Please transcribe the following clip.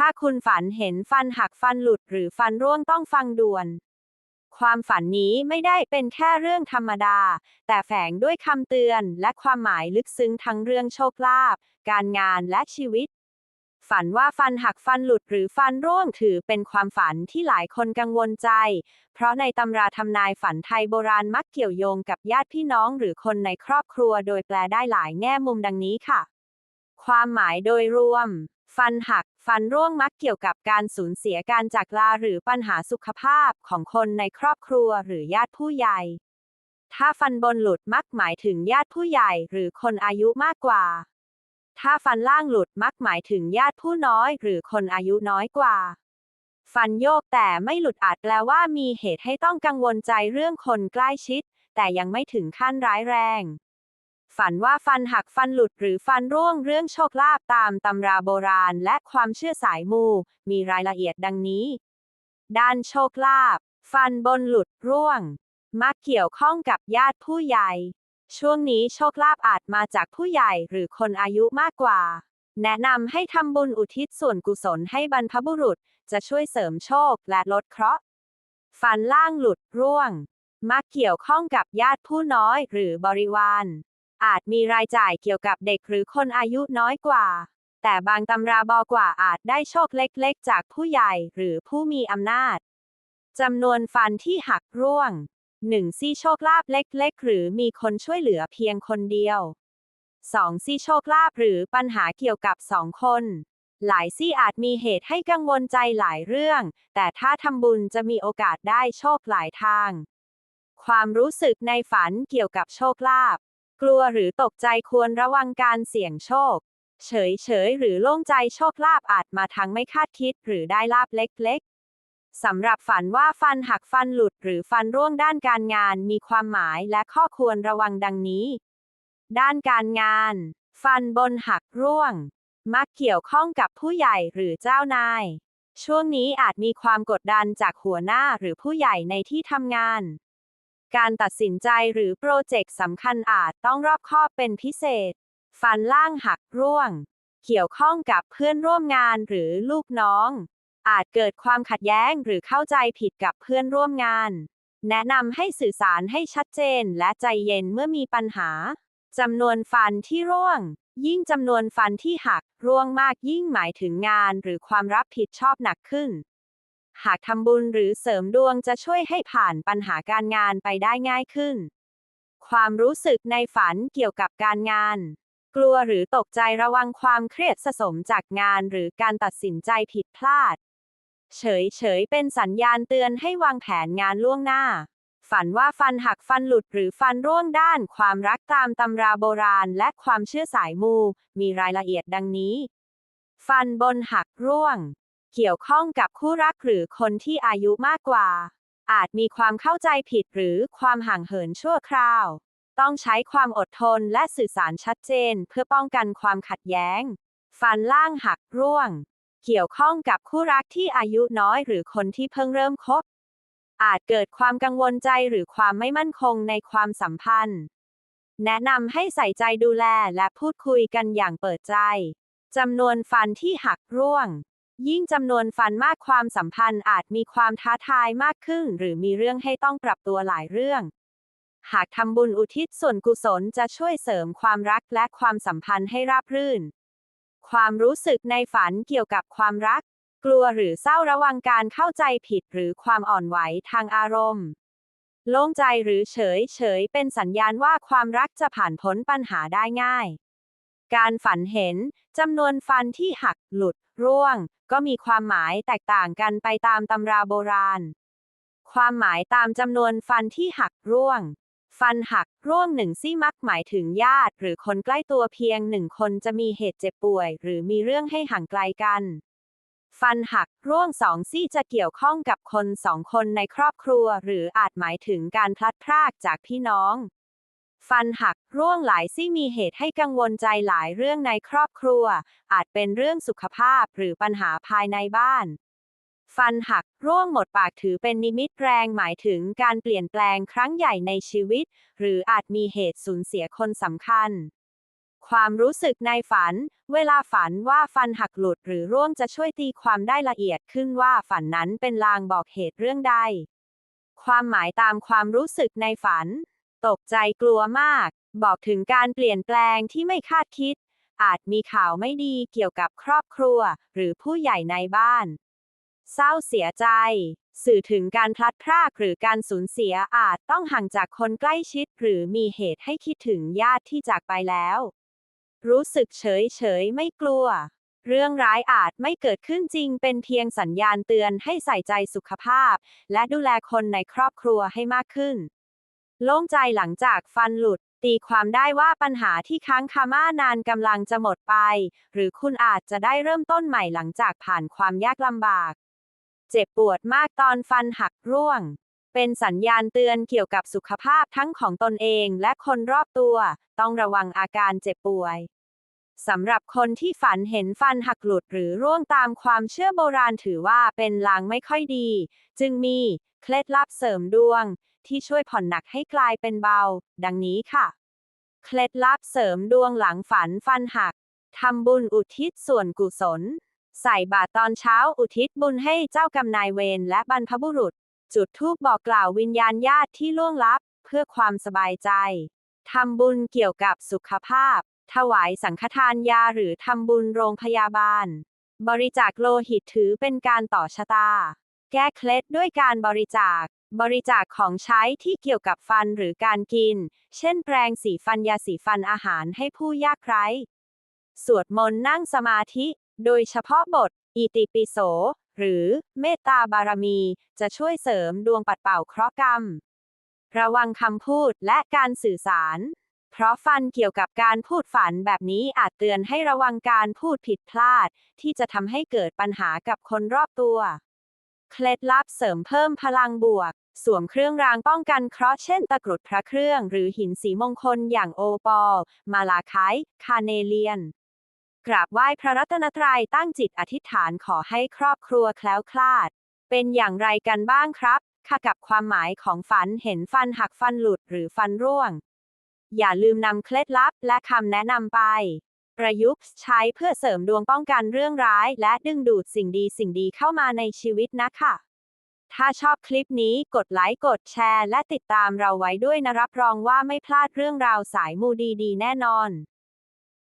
ถ้าคุณฝันเห็นฟันหักฟันหลุดหรือฟันร่วงต้องฟังด่วน ความฝันนี้ไม่ได้เป็นแค่เรื่องธรรมดา แต่แฝงด้วยคำเตือนและความหมายลึกซึ้งทั้งเรื่องโชคลาภ การงานและชีวิต ฝันว่าฟันหักฟันหลุดหรือฟันร่วงถือเป็นความฝันที่หลายคนกังวลใจ เพราะในตำราทำนายฝันไทยโบราณมักเกี่ยวโยงกับญาติพี่น้องหรือคนในครอบครัวโดยแปลได้หลายแง่มุมดังนี้ค่ะ ความหมายโดยรวม ฟันหัก ฟันร่วงมักเกี่ยวกับการสูญเสียการจากลาหรือปัญหาสุขภาพของคนในครอบครัวหรือญาติผู้ใหญ่ ถ้าฟันบนหลุดมักหมายถึงญาติผู้ใหญ่หรือคนอายุมากกว่า ถ้าฟันล่างหลุดมักหมายถึงญาติผู้น้อยหรือคนอายุน้อยกว่า ฟันโยกแต่ไม่หลุดอาจแปลว่ามีเหตุให้ต้องกังวลใจเรื่องคนใกล้ชิด แต่ยังไม่ถึงขั้นร้ายแรง ฝันว่าฟันหักฟันหลุดหรือฟันร่วงเรื่องโชคลาภตามตำราโบราณและความเชื่อสายมู มีรายละเอียดดังนี้ ด้านโชคลาภฟันบนหลุดร่วง มักเกี่ยวข้องกับญาติผู้ใหญ่ ช่วงนี้โชคลาภอาจมาจากผู้ใหญ่หรือคนอายุมากกว่า แนะนำให้ทำบุญอุทิศส่วนกุศลให้บรรพบุรุษจะช่วยเสริมโชคและลดเคราะห์ฟันล่างหลุดร่วง มักเกี่ยวข้องกับญาติผู้น้อยหรือบริวาร อาจมีรายจ่ายเกี่ยวกับเด็กหรือคนอายุน้อยกว่า แต่บางตำราบอกว่าอาจได้โชคเล็กๆ จากผู้ใหญ่หรือผู้มีอำนาจจำนวนฟันที่หักร่วงหนึ่งซี่โชคลาภเล็กๆ หรือมีคนช่วยเหลือเพียงคนเดียวสองซี่โชคลาภหรือปัญหาเกี่ยวกับสองคน หลายซี่อาจมีเหตุให้กังวลใจหลายเรื่อง แต่ถ้าทำบุญจะมีโอกาสได้โชคหลายทาง ความรู้สึกในฝันเกี่ยวกับโชคลาภ กลัวหรือตกใจควรระวังการเสี่ยงโชค เฉยเฉยหรือโล่งใจโชคลาภอาจมาทางไม่คาดคิดหรือได้ลาบเล็กๆ สำหรับฝันว่าฟันหักฟันหลุดหรือฟันร่วงด้านการงานมีความหมายและข้อควรระวังดังนี้ ด้านการงาน ฟันบนหักร่วง มักเกี่ยวข้องกับผู้ใหญ่หรือเจ้านาย ช่วงนี้อาจมีความกดดันจากหัวหน้าหรือผู้ใหญ่ในที่ทำงาน การตัดสินใจหรือโปรเจกต์สำคัญอาจต้องรอบคอบเป็นพิเศษ ฟันล่างหักร่วง เกี่ยวข้องกับเพื่อนร่วมงานหรือลูกน้อง อาจเกิดความขัดแย้งหรือเข้าใจผิดกับเพื่อนร่วมงาน แนะนำให้สื่อสารให้ชัดเจนและใจเย็นเมื่อมีปัญหาจำนวนฟันที่ร่วง ยิ่งจำนวนฟันที่หักร่วงมากยิ่งหมายถึงงานหรือความรับผิดชอบหนักขึ้น หากทำบุญหรือเสริมดวงจะช่วยให้ผ่านปัญหาการงานไปได้ง่ายขึ้น ความรู้สึกในฝันเกี่ยวกับการงาน กลัวหรือตกใจระวังความเครียดสะสมจากงานหรือการตัดสินใจผิดพลาด เฉยเฉยเป็นสัญญาณเตือนให้วางแผนงานล่วงหน้า ฝันว่าฟันหักฟันหลุดหรือฟันร่วงด้านความรักตามตำราโบราณและความเชื่อสายมู มีรายละเอียดดังนี้ ฟันบนหักร่วง เกี่ยวข้องกับคู่รักหรือคนที่อายุมากกว่า อาจมีความเข้าใจผิดหรือความห่างเหินชั่วคราว ต้องใช้ความอดทนและสื่อสารชัดเจนเพื่อป้องกันความขัดแย้ง ฟันล่างหักร่วง เกี่ยวข้องกับคู่รักที่อายุน้อยหรือคนที่เพิ่งเริ่มคบ อาจเกิดความกังวลใจหรือความไม่มั่นคงในความสัมพันธ์ แนะนำให้ใส่ใจดูแลและพูดคุยกันอย่างเปิดใจจำนวนฟันที่หักร่วง ยิ่งจำนวนฟันมากความสัมพันธ์อาจมีความท้าทายมากขึ้น หรือมีเรื่องให้ต้องปรับตัวหลายเรื่อง หากทำบุญอุทิศส่วนกุศลจะช่วยเสริมความรักและความสัมพันธ์ให้ราบรื่น ความรู้สึกในฝันเกี่ยวกับความรัก กลัวหรือเศร้าระวังการเข้าใจผิดหรือความอ่อนไหวทางอารมณ์ โล่งใจหรือเฉยเฉยเป็นสัญญาณว่าความรักจะผ่านพ้นปัญหาได้ง่าย การฝันเห็นจำนวนฟันที่หักหลุด ร่วง ก็มีความหมายแตกต่างกันไปตามตำราโบราณ ความหมายตามจำนวนฟันที่หักร่วง ฟันหักร่วงหนึ่งซี่มักหมายถึงญาติ หรือคนใกล้ตัวเพียงหนึ่งคนจะมีเหตุเจ็บป่วย หรือมีเรื่องให้ห่างไกลกัน ฟันหักร่วงสองซี่จะเกี่ยวข้องกับคนสองคนในครอบครัว หรืออาจหมายถึงการพลัดพรากจากพี่น้อง ฟันหักร่วงหลายซี่มีเหตุให้กังวลใจหลายเรื่องในครอบครัว อาจเป็นเรื่องสุขภาพหรือปัญหาภายในบ้าน ฟันหักร่วงหมดปากถือเป็นนิมิตแรงหมายถึงการเปลี่ยนแปลงครั้งใหญ่ในชีวิต หรืออาจมีเหตุสูญเสียคนสำคัญ ความรู้สึกในฝัน เวลาฝันว่าฟันหักหลุดหรือร่วงจะช่วยตีความได้ละเอียดขึ้นว่าฝันนั้นเป็นลางบอกเหตุเรื่องใด ความหมายตามความรู้สึกในฝัน ตกใจกลัวมาก บอกถึงการเปลี่ยนแปลงที่ไม่คาดคิด อาจมีข่าวไม่ดีเกี่ยวกับครอบครัว หรือผู้ใหญ่ในบ้าน เศร้าเสียใจ สื่อถึงการพลัดพรากหรือการสูญเสียอาจต้องห่างจากคนใกล้ชิด หรือมีเหตุให้คิดถึงญาติที่จากไปแล้ว รู้สึกเฉยเฉยไม่กลัว เรื่องร้ายอาจไม่เกิดขึ้นจริง เป็นเพียงสัญญาณเตือนให้ใส่ใจสุขภาพ และดูแลคนในครอบครัวให้มากขึ้น โล่งใจหลังจากฟันหลุด ตีความได้ว่าปัญหาที่ค้างคามานานกำลังจะหมดไป หรือคุณอาจจะได้เริ่มต้นใหม่หลังจากผ่านความยากลำบาก เจ็บปวดมากตอนฟันหักร่วง เป็นสัญญาณเตือนเกี่ยวกับสุขภาพทั้งของตนเองและคนรอบตัว ต้องระวังอาการเจ็บป่วยสำหรับคนที่ฝันเห็นฟันหักหลุดหรือร่วงตามความเชื่อโบราณถือว่าเป็นลางไม่ค่อยดี จึงมี เคล็ดลับเสริมดวง ที่ช่วยผ่อนหนักให้กลายเป็นเบา ดังนี้ค่ะ เคล็ดลับเสริมดวงหลังฝันฟันหักทำบุญอุทิศส่วนกุศล ใส่บาตรตอนเช้าอุทิศบุญให้เจ้ากรรมนายเวรและบรรพบุรุษ จุดธูปบอกกล่าววิญญาณญาติที่ล่วงลับ เพื่อความสบายใจทำบุญเกี่ยวกับสุขภาพ ถวายสังฆทานยาหรือทำบุญโรงพยาบาล บริจาคโลหิตถือเป็นการต่อชะตา แก้เคล็ดด้วยการบริจาค บริจาคของใช้ที่เกี่ยวกับฟันหรือการกิน เช่น แปรงสีฟันยาสีฟันอาหารให้ผู้ยากไร้ สวดมนต์นั่งสมาธิ โดยเฉพาะบท อิติปิโส หรือเมตตาบารมี จะช่วยเสริมดวงปัดเป่าเคราะห์กรรม ระวังคำพูดและการสื่อสาร เพราะฟันเกี่ยวกับการพูดฝันแบบนี้อาจเตือนให้ระวังการพูดผิดพลาด ที่จะทำให้เกิดปัญหากับคนรอบตัว เคล็ดลับเสริมเพิ่มพลังบวก สวมเครื่องรางป้องกันเคราะห์เช่นตะกรุดพระเครื่อง หรือหินสีมงคลอย่างโอปอล มาลาไคคาเนเลียน กราบไหว้พระรัตนตรัยตั้งจิตอธิษฐานขอให้ครอบครัวแคล้วคลาด เป็นอย่างไรกันบ้างครับ ค่ะกับความหมายของฝันเห็นฟันหักฟันหลุดหรือฟันร่วง อย่าลืมนำเคล็ดลับและคำแนะนำไป ประยุกต์ใช้เพื่อเสริมดวงป้องกันเรื่องร้าย และดึงดูดสิ่งดีสิ่งดีเข้ามาในชีวิตนะคะ ถ้าชอบคลิปนี้กดไลค์กดแชร์ และติดตามเราไว้ด้วยนะรับรองว่าไม่พลาดเรื่องราวสายมูดีๆ แน่นอน